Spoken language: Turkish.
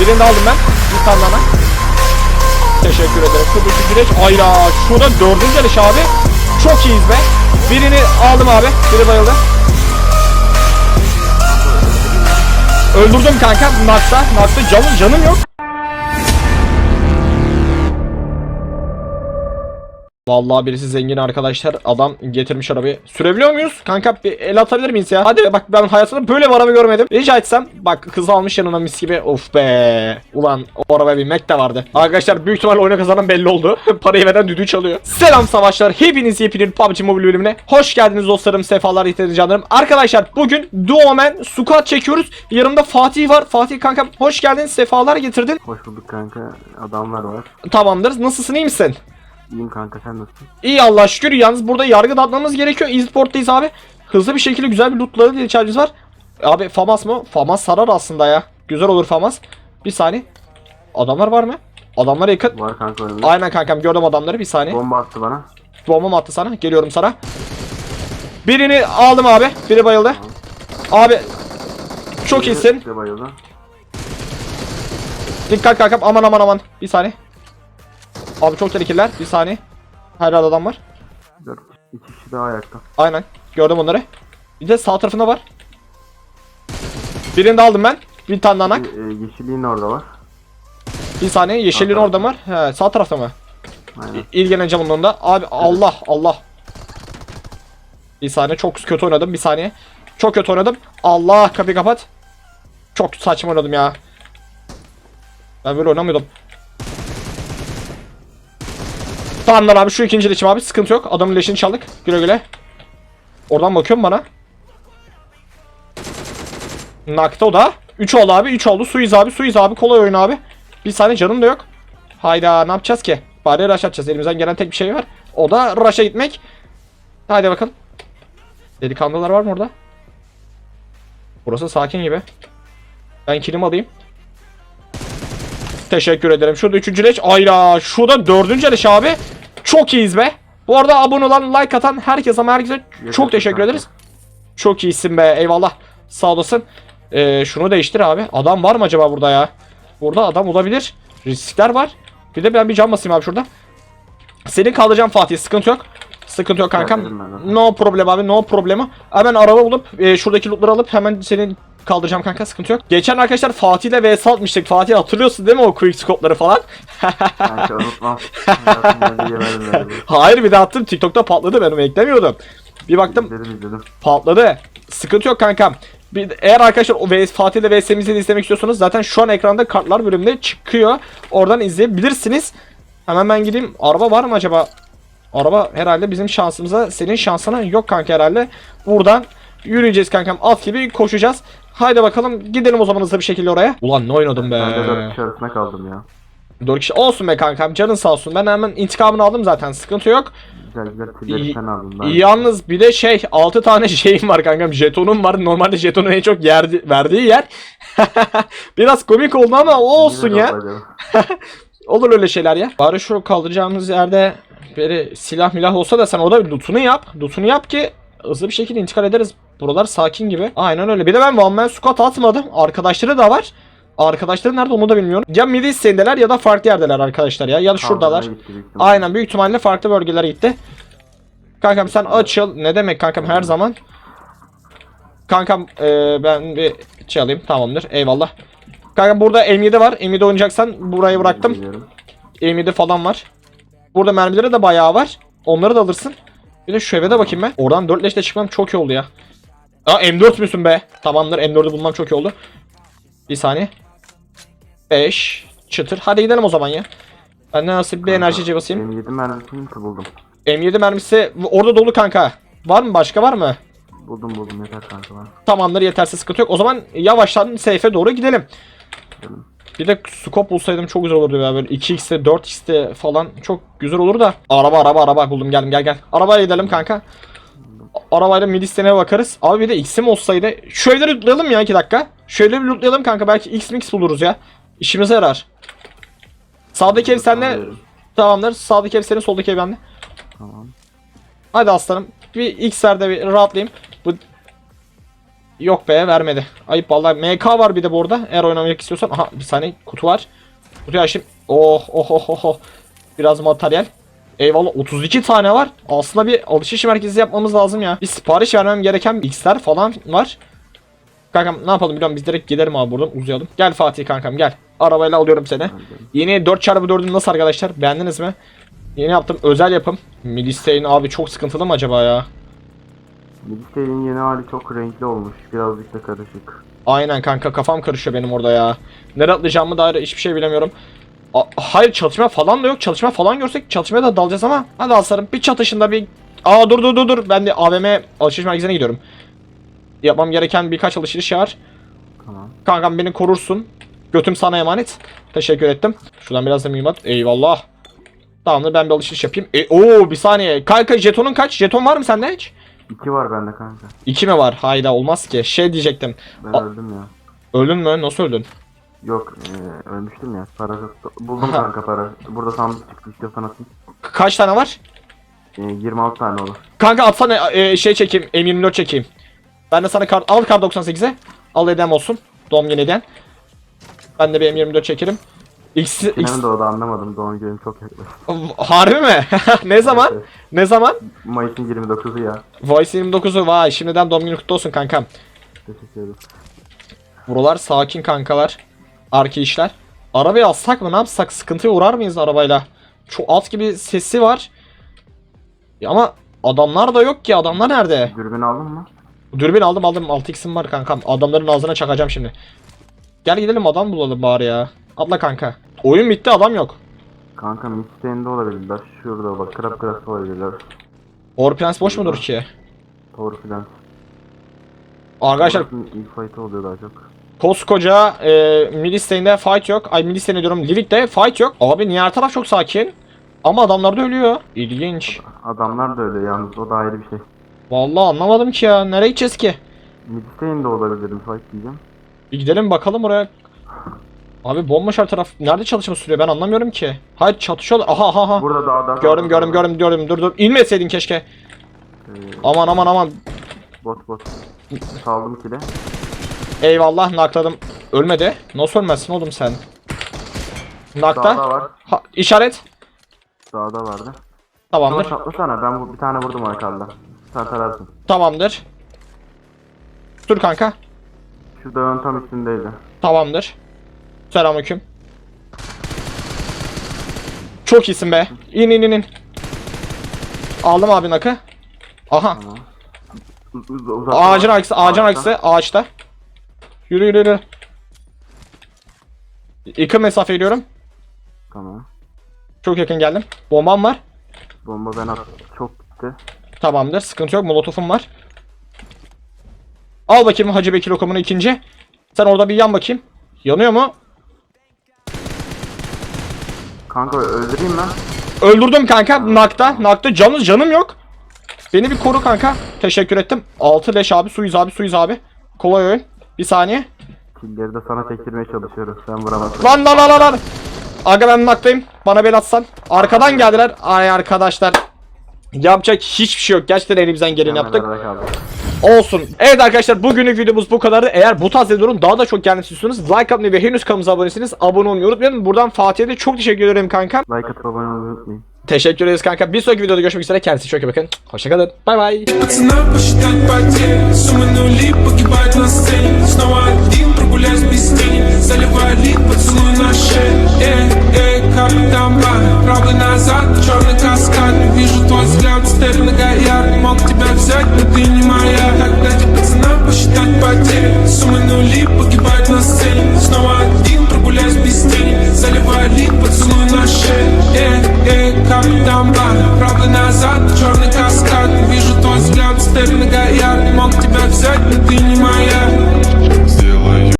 Birini de aldım ben. Bir tane daha. Teşekkür ederim. Şuradaki güreş. Ayla. Şurada dördüncü yarış abi. Çok iyiyiz be. Birini aldım abi. Biri bayıldı. Öldürdüm kanka. Nakta. Nakta. Canım, canım yok. Vallahi birisi zengin arkadaşlar. Adam getirmiş arabayı. Sürebiliyor muyuz? Kanka bir el atabilir miyiz ya? Hadi bak ben hayatımda böyle bir araba görmedim. Rica etsem. Bak kız almış yanına mis gibi. Of be. Ulan o arabaya binmek de vardı. Arkadaşlar büyük ihtimalle oyuna kazanan belli oldu. Parayı veren düdüğü çalıyor. Selam savaşlar. Hepiniz yepyeni PUBG Mobile bölümüne hoş geldiniz dostlarım. Sefalar getirdiniz canlarım. Arkadaşlar bugün Duomen Squad çekiyoruz. Yanımda Fatih var. Fatih kankam hoş geldin. Sefalar getirdin. Hoş bulduk kanka. Adamlar var. Tamamdır. Nasılsın iyi misin? İyiyim kanka sen nasılsın? İyi Allah şükür. Yalnız burada yargı dağıtmamız gerekiyor. Esport'tayız abi. Hızlı bir şekilde güzel bir lootlara da ihtiyacımız var. Abi Famas mı? Famas sarar aslında ya. Güzel olur Famas. Bir saniye. Adamlar var mı? Adamlar yakın. Var kanka önümde. Aynen kankam gördüm adamları. Bir saniye. Bomba attı bana. Bomba mı attı sana? Geliyorum sana. Birini aldım abi. Biri bayıldı. Abi çok iyisin. Bir de bayıldı. Dikkat kankam. Aman aman aman. Bir saniye. Abi çok tehlikeliler. Bir saniye. Her yerde adam var. Dört. İki kişi daha ayakta. Aynen. Gördüm onları. Bir de sağ tarafında var. Birini de aldım ben. Bir tane daha nak. E, yeşilliğin orada var. Bir saniye. Yeşilliğin Sağ orada var. He, sağ tarafta mı? Aynen. İlgileneceğim onunla da. Abi Allah Allah. Bir saniye. Çok kötü oynadım. Bir saniye. Çok kötü oynadım. Allah kapıyı kapat. Çok saçma oynadım ya. Ben böyle oynamıyordum. Tamamdır abi şu ikinci leşim abi sıkıntı yok. Adamın leşini çaldık. Güle güle. Oradan bakıyorum bana. Nakta o da. 3 oldu abi 3 oldu. Suiz abi Suiz abi kolay oyun abi. Bir saniye canım da yok. Hayda ne yapacağız ki? Bari rush atacağız. Elimizden gelen tek bir şey var. O da rush'a gitmek. Haydi bakalım. Delikanlılar var mı orada? Burası sakin gibi. Ben kilim alayım. Teşekkür ederim. Şurada üçüncü leş. Ayla. Şurada dördüncü leş abi. Çok iyiyiz be. Bu arada abone olan, like atan herkes ama herkese çok teşekkür ederiz. Çok iyisin be. Eyvallah. Sağ olasın. Ee, şunu değiştir abi. Adam var mı acaba burada ya? Burada adam olabilir. Riskler var. Bir de ben bir cam basayım abi şurada. Seni kaldıracağım Fatih. Sıkıntı yok. Sıkıntı yok kankam. No problem abi. No problema. Hemen araba bulup e, şuradaki lootları alıp hemen seni kaldıracağım kanka. Sıkıntı yok. Geçen arkadaşlar Fatih ile vs atmıştık. Fatih hatırlıyorsun değil mi o quick scope'ları falan? Kanka unutmam. Hayır bir de attım. TikTok'ta patladı. Ben onu beklemiyordum. Bir baktım İzledim izledim. patladı. Sıkıntı yok kankam. Bir, eğer arkadaşlar o VS, Fatih ile VS'mizi de izlemek istiyorsanız zaten şu an ekranda kartlar bölümünde çıkıyor. Oradan izleyebilirsiniz. Hemen ben gideyim. Araba var mı acaba? Araba herhalde bizim şansımıza senin şansına yok kanka herhalde. Buradan yürüyeceğiz kankam. At gibi koşacağız. Haydi bakalım gidelim o zaman hızlı bir şekilde oraya. Ulan ne oynadım be. Ben de dört kişi arasında kaldım ya. 4 kişi olsun be kankam canın sağ olsun. Ben hemen intikamını aldım zaten sıkıntı yok. Güzel güzel İyi- pilleri sen aldın. Ben Yalnız bir de şey 6 tane şeyim var kankam jetonum var. Normalde jetonun en çok yerdi, verdiği yer. Biraz komik oldu ama o olsun ya. Olur öyle şeyler ya. Bari şu kaldıracağımız yerde böyle silah milah olsa da sen orada bir lootunu yap. Lootunu yap ki hızlı bir şekilde intikal ederiz. Buralar sakin gibi. Aynen öyle. Bir de ben one man squad atmadım. Arkadaşları da var. Arkadaşları nerede onu da bilmiyorum. Ya mid istendeler ya da farklı yerdeler arkadaşlar ya. Ya da şuradalar. Aynen büyük ihtimalle farklı bölgelere gitti. Kankam sen açıl. Ne demek kankam her zaman. Kankam eee, ben bir şey alayım tamamdır eyvallah. Kankam burada M7 var. M7 oynayacaksan burayı bıraktım. Biliyorum. M7 falan var. Burada mermileri de bayağı var. Onları da alırsın. Bir de şu eve de bakayım ben. Oradan 4 leşle çıkmam çok iyi oldu ya. Aa M4 müsün be? Tamamdır M4'ü bulmam çok iyi oldu. Bir saniye. 5 çıtır. Hadi gidelim o zaman ya. Ben de nasıl bir enerjici basayım. Benim 7 mermisini buldum? M7 mermisi orada dolu kanka. Var mı başka var mı? Buldum buldum yeter kanka bana. Tamamdır yeterse sıkıntı yok. O zaman yavaştan safe'e doğru gidelim. Gidelim. Bir de scope bulsaydım çok güzel olurdu ya böyle 2x'te 4x'te falan çok güzel olur da. Araba araba araba buldum geldim gel gel. Arabaya gidelim kanka. Arabayla mid istene bakarız. Abi bir de x'im olsaydı. Şu evleri lootlayalım ya 2 dakika. Şöyle bir lootlayalım kanka belki x mix buluruz ya. İşimize yarar. Sağdaki ev sende. Tamamdır. Sağdaki ev senin soldaki ev bende. Tamam. Hadi aslanım. Bir X'lerde bir rahatlayayım. Bu Yok be vermedi. Ayıp vallahi. MK var bir de bu arada. Eğer oynamak istiyorsan. Aha bir saniye kutu var. Kutuyu açayım. Oh oh oh oh oh. Biraz materyal. Eyvallah 32 tane var. Aslında bir alışveriş merkezi yapmamız lazım ya. Bir sipariş vermem gereken X'ler falan var. Kankam ne yapalım biliyorum biz direkt gidelim abi buradan uzayalım. Gel Fatih kankam gel. Arabayla alıyorum seni. Yeni 4x4'ün nasıl arkadaşlar? Beğendiniz mi? Yeni yaptım özel yapım. Milistein abi çok sıkıntılı mı acaba ya? Midistey'in yeni hali çok renkli olmuş. Birazcık da karışık. Aynen kanka kafam karışıyor benim orada ya. Nereye atlayacağımı dair hiçbir şey bilemiyorum. A- hayır çalışma falan da yok. Çalışma falan görsek çalışmaya da dalacağız ama. Hadi aslanım bir çatışında bir... Aa dur dur dur dur. Ben de AVM alışveriş merkezine gidiyorum. Yapmam gereken birkaç alışveriş var. Tamam. Kankam beni korursun. Götüm sana emanet. Teşekkür ettim. Şuradan biraz da mühimmat. Eyvallah. Tamamdır ben bir alışveriş yapayım. E, oo bir saniye. Kanka jetonun kaç? Jeton var mı sende hiç? İki var bende kanka. İki mi var? Hayda olmaz ki. Şey diyecektim. Ben A- öldüm ya. Öldün mü? Nasıl öldün? Yok e, ölmüştüm ya. Para buldum kanka para. Burada sandık çıktı istiyorsan atayım. Kaç tane var? E, 26 tane olur. Kanka atsana e, şey çekeyim. M24 çekeyim. Ben de sana kar al kar 98'e. Al hediyem olsun. Doğum günü hediyen. Ben de bir M24 çekerim. X, X de o da anlamadım. Doğum günüm çok yaklaştı. harbi mi? ne zaman? Evet. Ne zaman? Mayıs'ın 29'u ya. Voice 29'u vay şimdiden doğum günü kutlu olsun kankam. Teşekkür ederim. Buralar sakin kankalar. Arki işler. Arabayı alsak mı ne yapsak? Sıkıntıya uğrar mıyız arabayla? Çok alt gibi sesi var. Ya ama adamlar da yok ki. Adamlar nerede? Dürbün aldın mı? Dürbün aldım aldım 6x'im var kankam. Adamların ağzına çakacağım şimdi. Gel gidelim adam bulalım bari ya. Atla kanka. Oyun bitti adam yok. Kanka Midistey'inde olabilirler. Şurada bak. Krab Krab olabilirler. Warplanes boş mudur ki? Power Plant. Arkadaşlar ilk fight'ı oluyor daha çok. Koskoca e, Milistain'de fight yok. Ay Milistain'e diyorum Livik'te fight yok. Abi niye her taraf çok sakin? Ama adamlar da ölüyor. İlginç. Adamlar da öyle yalnız o da ayrı bir şey. Vallahi anlamadım ki ya. Nereye gideceğiz ki? Midistey'inde olabilir bir fight diyeceğim. Bir gidelim bakalım oraya. Abi bomboş her taraf. Nerede çalışma sürüyor ben anlamıyorum ki. Hayır çatışıyorlar. Aha aha aha. Burada dağda. Gördüm gördüm gördüm gördüm. Dur dur. İnmeseydin keşke. Ee, Aman aman aman. bot bot. Saldım kile. Eyvallah nakladım. Ölmedi. Nasıl ölmezsin oğlum sen? Nakta. Dağda var. Ha, işaret. Dağda vardı. Tamamdır. Tamam atlasana ben bu, bir tane vurdum arkalda. Sen tararsın. Tamamdır. Dur kanka. Şu dağın tam üstündeydi. Tamamdır. Selamünaleyküm. Çok iyisin be. İn in in in. Aldım abi nakı. Aha. Tamam. Uz- uz- uzak Ağacın arkası, ağacın arkası, ağaçta. Yürü yürü yürü. Yakın mesafe gidiyorum. Tamam. Çok yakın geldim. Bombam var. Bomba ben attım. Çok gitti. Tamamdır. Sıkıntı yok. Molotofum var. Al bakayım Hacı Bekir lokumunu ikinci. Sen orada bir yan bakayım. Yanıyor mu? Kanka öldüreyim mi? Öldürdüm kanka. Nakta. Nakta. Canı, canım yok. Beni bir koru kanka. Teşekkür ettim. 6 leş abi. Suyuz abi. Suyuz abi. Kolay oyun. Bir saniye. Killeri de sana tektirmeye çalışıyorum. Sen vuramazsın. Lan lan lan lan lan. Aga ben naktayım. Bana bel atsan. Arkadan geldiler. Ay arkadaşlar. Yapacak hiçbir şey yok. Gerçekten elimizden geleni yaptık. Arada kaldı. Olsun. Evet arkadaşlar bugünlük videomuz bu kadardı. Eğer bu tarz videoların daha da çok gelmesini istiyorsanız like atmayı ve henüz kanalımıza aboneyseniz abone olmayı unutmayın. Buradan Fatih'e de çok teşekkür ederim kanka. Like atıp abone olmayı unutmayın. Teşekkür ederiz kanka. Bir sonraki videoda görüşmek üzere. Kendinize çok iyi bakın. Hoşçakalın. Bay bay. Пацана посчитать потери Суммы нули погибают на сцене Снова один прогуляюсь